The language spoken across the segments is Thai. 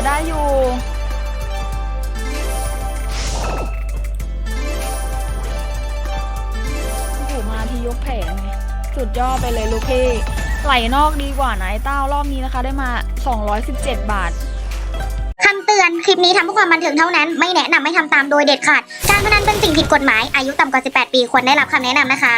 ว่าได้อยู่ โอ้โห มาที่ยกแผงสุดยอดไปเลยลูกพี่ ไหลนอกดีกว่านะไอ้เต้ารอบนี้นะคะได้มา 217 บาทคำเตือน คลิปนี้ทำเพื่อความบันเทิงเท่านั้น ไม่แนะนำให้ทำตามโดยเด็ดขาด การพนันเป็นสิ่งผิดกฎหมาย อายุต่ำกว่า 18 ปี ควรได้รับคำแนะนำนะคะ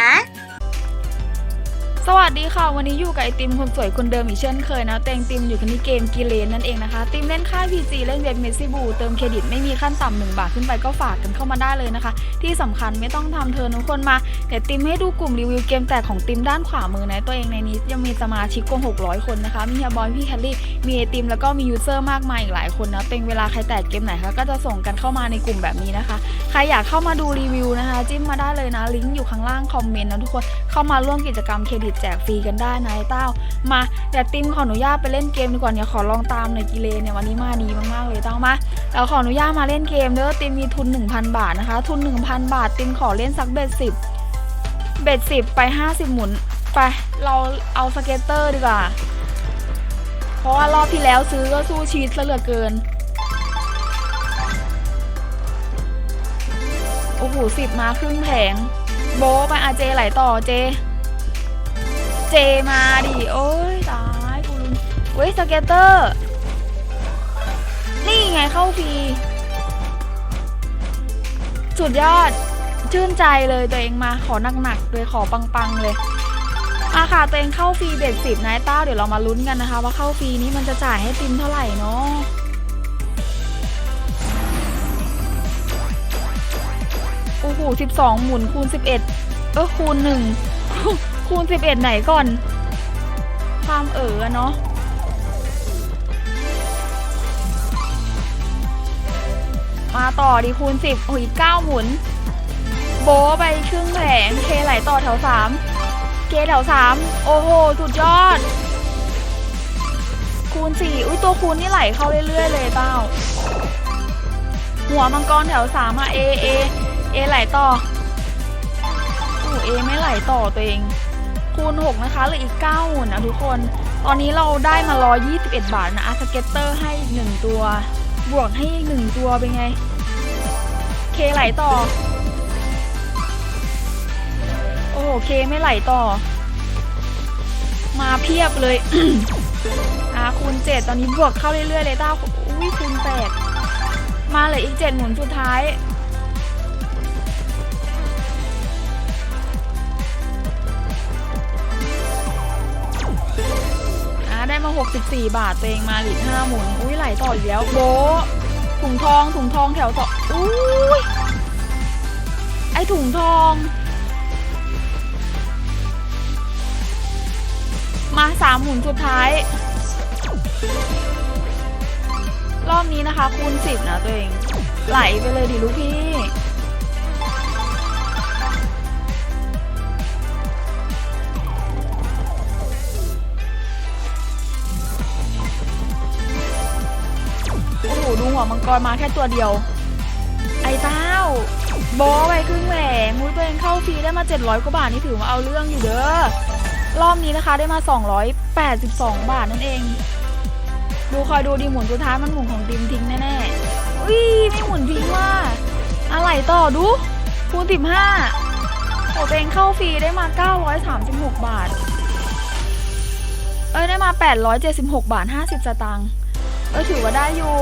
สวัสดีค่ะ วันนี้อยู่กับไอติมคนสวยคนเดิมอีกเช่นเคยนะเต็งติมอยู่กันที่เกมกีเลนนั่นเองนะคะ ติมเล่นค่าย PG เล่นเว็บเมซิบูเติมเครดิตไม่มีขั้นต่ำหนึ่งบาทขึ้นไปก็ฝากกันเข้ามาได้เลยนะคะ ที่สำคัญไม่ต้องทำเธอทุกคนมาเดี๋ยวติมให้ดูกลุ่มรีวิวเกมแจกของติมด้านขวามือนะตัวเองในนี้ยังมีสมาชิกกว่า600 คนนะคะ มีเฮียบอยพี่แคลลี่มีไอติมแล้วก็มียูเซอร์มากมายอีกหลายคนนะเต็งเวลาใครแตกเกมไหนคะก็จะส่งกันเข้ามาในกลุ่มแบบนี้นะคะ ใครอยากเข้ามาดูรีวิวนะคะ จิ้มมาได้เลยนะลิงก์อยู่ข้างล่างคอมเมนต์นะทุกคนเข้ามาร่วมกิจกรรมเครดิตแจกฟรีกันได้นะไอ้เต้า มาเดี๋ยวติมขออนุญาตไปเล่นเกมดีกว่าเนี่ยขอลองตามในอยกิเลนเนี่ยวันนี้มาดีมากๆเลยเต้ามาแล้วขออนุญาตมาเล่นเกมเด้อติมมีทุน 1,000 บาทนะคะ ทุน 1,000 บาท ติมขอเล่นสักเบ็ดสิบเบ็ดสิบไป 50 หมุนไปเราเอาสเก็ตเตอร์ดีกว่า เพราะว่ารอบที่แล้วซื้อก็สู้ชีวิตซะเหลือเกินโอ้โหสิบมาครึ่งแผง โบไปอาเจไหลต่อเจ เจมาดิ โอ้ยตายกูลืมเว้ยสเกตเตอร์ นี่ไงเข้าฟรีสุดยอด ชื่นใจเลยตัวเองมาขอหนักๆเลยขอปังๆเลยมาค่ะตัวเองเข้าฟรีเบ็ดสิบนายต้าเดี๋ยวเรามาลุ้นกันนะคะ ว่าเข้าฟรีนี้มันจะจ่ายให้ติมเท่าไหร่เนาะโอ้โหสิบสองหมุนคูณสิบเอ็ดเออคูณหนึ่ง คูณสิบเอ็ดไหนก่อน ความเอ๋อเนาะมาต่อดีคูณสิบโอ้ยเก้าหมุน โบไปครึ่งแผงเคไหลต่อแถวสามเคแถวสามโอ้โห สุดยอด คูณสี่อุ้ยตัวคูณนี่ไหลเข้าเรื่อยๆเลยเต้าหัวมังกรแถวสามอะเอเอเอไหลต่อโอ้เอไม่ไหลต่อตัวเอง คูณ 6 นะคะเหลืออีก9หมุนนะทุกคน ตอนนี้เราได้มา 121 บาทนะอาร์สเก็ตเตอร์ให้อีก 1 ตัว บวกให้อีก 1 ตัวเป็นไง เคไหลต่อ โอ้โห เคไม่ไหลต่อ มาเพียบเลย อ่าคูณ 7 ตอนนี้บวกเข้าเรื่อยๆเลยต้าอุ้ยคูณ 8 มาเหลืออีก 7 หมุนสุดท้าย ได้มา 64 บาทตัวเองมาหลีก5หมุน อุ้ยไหลต่ออีกแล้วโบถุงทองถุงทองแถวต่ออุ้ยไอถุงทอง มาสามหมุนสุดท้าย รอบนี้นะคะคูณ10นะตัวเอง ไหลไปเลยดิลูกพี่ กรมาแค่ตัวเดียว ไอ้เต้าโบไปครึ่งแหวงมุ้ยตัวเองเข้าฟรีได้มา 700 กว่าบาทนี่ถือว่าเอาเรื่องอยู่เด้อรอบนี้นะคะได้มา 282 บาทนั่นเอง ดูคอยดูดีหมุนสุดท้ายมันหมุนของดิมทิ้งแน่ๆอุ้ยไม่หมุนทิ้งว่าอะไรต่อดูคูณ15โอ้ตัวเองเข้าฟรีได้มา 936 บาท เอ้ยได้มา 876 บาท 50 สตางค์เออถือว่าได้อยู่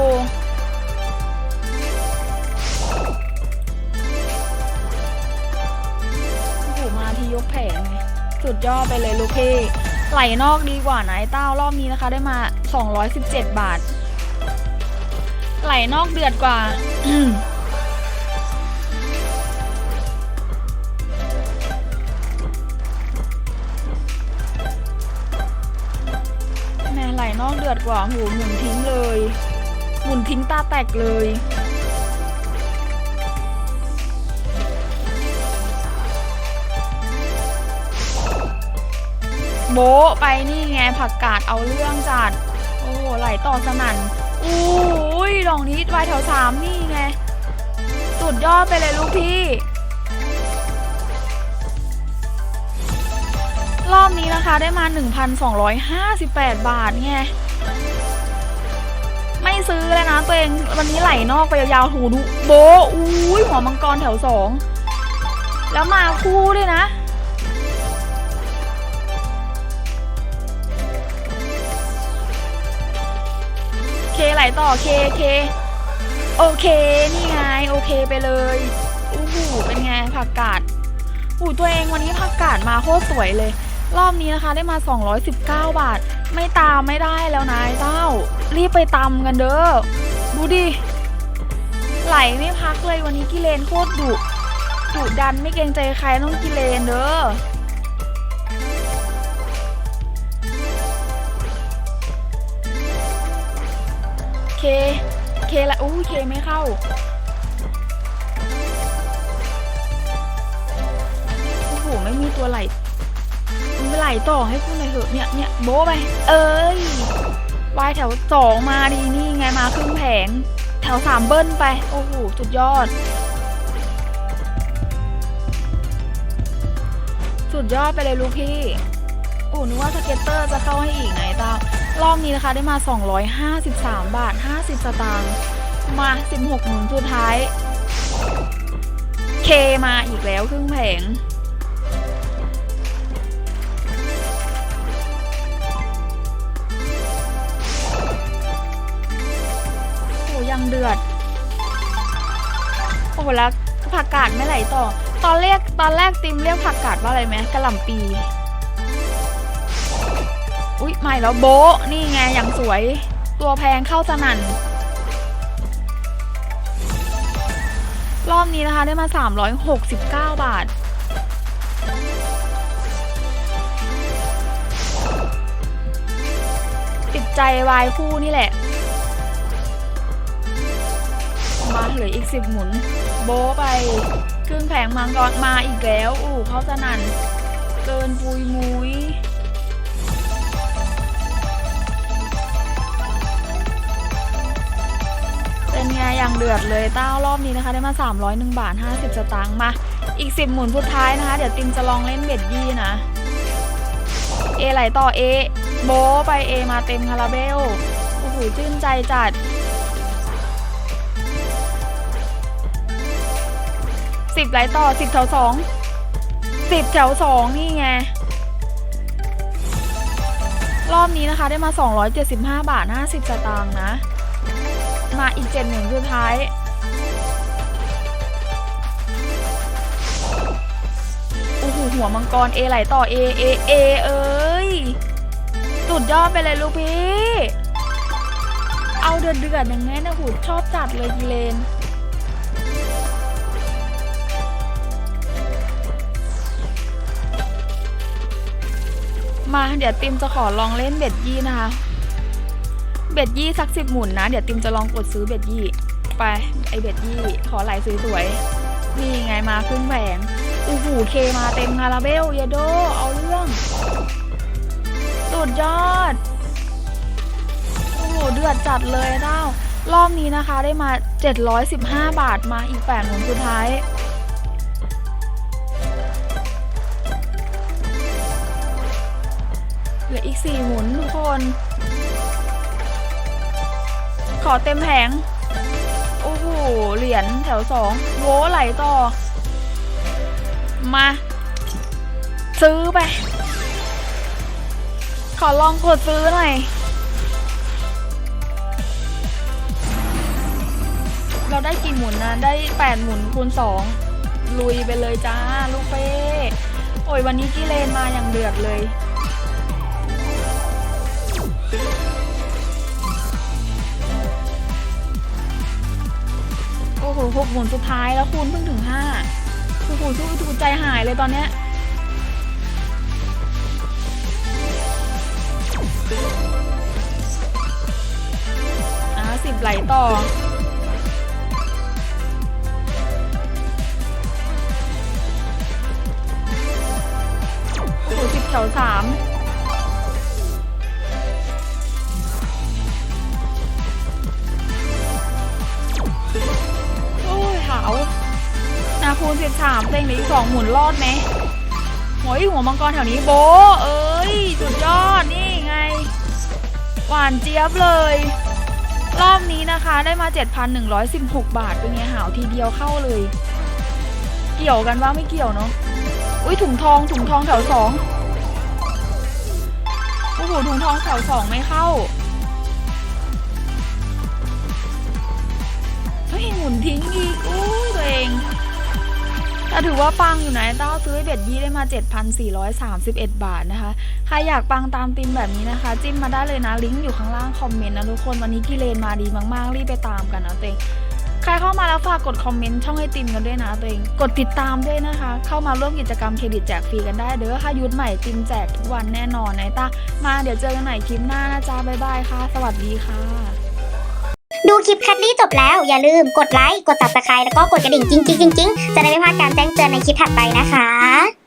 กแผงไงสุดยอดไปเลยลูกพี่ไหลนอกดีกว่านะไอ้เต้ารอบนี้นะคะ ได้มา 217 บาท ไหลนอกเดือดกว่าแม่ไหลนอกเดือดกว่าโหหมุนทิ้งเลย หมุนทิ้งตาแตกเลย โบไปนี่ไงผักกาดเอาเรื่องจัด โอ้โหไหลต่อสนั่นอุ้ยดอกนี้ไวแถวสามนี่ไง สุดยอดไปเลยลูกพี่ รอบนี้นะคะได้มา 1,258 บาทไงไม่ซื้อแล้วนะตัวเองวันนี้ไหลนอกไปยาวๆหูดูโบอุ้ยหัวมังกรแถวสองแล้วมาคู่ด้วยนะ ไหลต่อเคเคโอเค นี่ไง โอเคไปเลยอู้หูเป็นไงผักกาดอู้ตัวเองวันนี้ผักกาดมาโคตรสวยเลย รอบนี้นะคะได้มา 219 บาท ไม่ตามไม่ได้แล้วนายเต้า รีบไปตำกันเด้อ ดูดิ ไหลไม่พักเลยวันนี้กิเลนโคตรดุดุดันไม่เกรงใจใครต้องกิเลนเด้อ เค เคละอู้เคไม่เข้า โอ้โห ไม่มีตัวไหลไม่ไหลต่อให้คุณหน่อยเถอะเนี่ยเนี่ยโบไป เอ้ยวายแถวสองมาดีนี่ไงมาครึ่งแผง แถวสามเบิ้ลไป โอ้โห สุดยอด สุดยอดไปเลยลูกพี่ โอ้นึกว่าสเก็ตเตอร์จะเข้าให้อีกไงตารอบนี้นะคะได้มา 253 บาท 50 สตางค์มา 16หมุนสุดท้าย เคมาอีกแล้วครึ่งแผงโอ้ยังเดือด โอ้โหแล้วผักกาดไม่ไหลต่อ ตอนแรกตอนแรกติมเรียกผักกาดว่าอะไรไหมกระหล่ำปี อุ๊ยไม่แล้วโบนี่ไงอย่างสวย ตัวแพงเข้าสนั่น รอบนี้นะคะได้มา 369 บาทติดใจวายคู่นี่แหละ มาเหลืออีก10หมุน โบไปครึ่งแผงมังกรมาอีกแล้ว อู้เข้าสนั่นเกินปุยมุย อดือดเลยเต้ารอบนี้นะคะ ได้มา 301 บาท 50 สตางค์มา อีก 10 หมุนสุดท้ายนะคะ เดี๋ยวติมจะลองเล่นเบ็ดยี่นะ เอไหลต่อเอโบไปเอมาเต็มคาราเบล โอ้โหชื่นใจจัดสิบไหลต่อสิบแถวสองสิบแถวสองนี่ไงรอบนี้นะคะได้มา 275 บาท 50 สตางค์นะ มาอีกเจ็ดหนึ่งสุดท้ายโอ้โหหัวมังกรเอไหลต่อเอเอเอเอ้ยสุดยอดไปเลยลูกพี่ เอาเดือดเดือดๆอย่างนี้นะหูชอบจัดเลยกิเลนมาเดี๋ยวติมจะขอลองเล่นเบ็ดยี่นะคะ เบ็ดยี่สักสิบหมุนนะ เดี๋ยวติมจะลองกดซื้อเบ็ดยี่ ไปไอเบ็ดยี่ ขอไหลสวยๆนี่ไงมาครึ่งแหวงอู้หูเคมาเต็มคาราเบลเยโด เอาเรื่อง สุดยอด โอ้โหเดือดจัดเลยเต้ารอบนี้นะคะได้มา 715 บาทมาอีกแปดหมุนสุดท้ายเหลืออีกสี่หมุนทุกคน ขอเต็มแผง โอ้โห เหรียญแถวสองโวไหลต่อ มา ซื้อไป ขอลองกดซื้อหน่อย เราได้กี่หมุนนะ ได้แปดหมุนคูณสองลุยไปเลยจ้า ลูกเป้ โอ้ยวันนี้กิเลนมาอย่างเดือดเลย โอ้โหนสุดท้ายแล้วคูณเพิ่งถึงห้าโอ้โหสู้ถูกใจหายเลยตอนเนี้ยอ่าสิบไหลต่อ หมุนรอดไหมโอ้ยหัวมังกรแถวนี้โบเอ้ยสุดยอดนี่ไง หวานเจี๊ยบเลย รอบนี้นะคะได้มา 7,116 บาทเป็นไงหาวทีเดียวเข้าเลย เกี่ยวกันว่าไม่เกี่ยวเนาะอุ้ยถุงทองถุงทองแถวสองโอ้โหถุงทองแถวสองไม่เข้า ถือว่าปังอยู่นะต้าซื้อให้เบ็ดยี่ได้มา 7,431 บาทนะคะ ใครอยากปังตามติมแบบนี้นะคะ จิ้มมาได้เลยนะลิงก์อยู่ข้างล่างคอมเมนต์นะทุกคนวันนี้กิเลนมาดีมากๆ รีบไปตามกันนะตัวเองใครเข้ามาแล้วฝากกดคอมเมนต์ช่องไอติมกันด้วยนะตัวเอง กดติดตามด้วยนะคะ เข้ามาร่วมกิจกรรมเครดิตแจกฟรีกันได้เด้อค่ะยุทธใหม่ติมแจกทุกวันแน่นอนนะต้ามาเดี๋ยวเจอกันใหม่คลิปหน้านะจ๊ะบ๊ายบายค่ะ สวัสดีค่ะ ดูคลิปแคทลี่จบแล้วอย่าลืมกดไลค์ กดติดตามแล้วก็กดกระดิ่งจริงๆๆๆจะได้ไม่พลาดการแจ้งเตือนในคลิปถัดไปนะคะ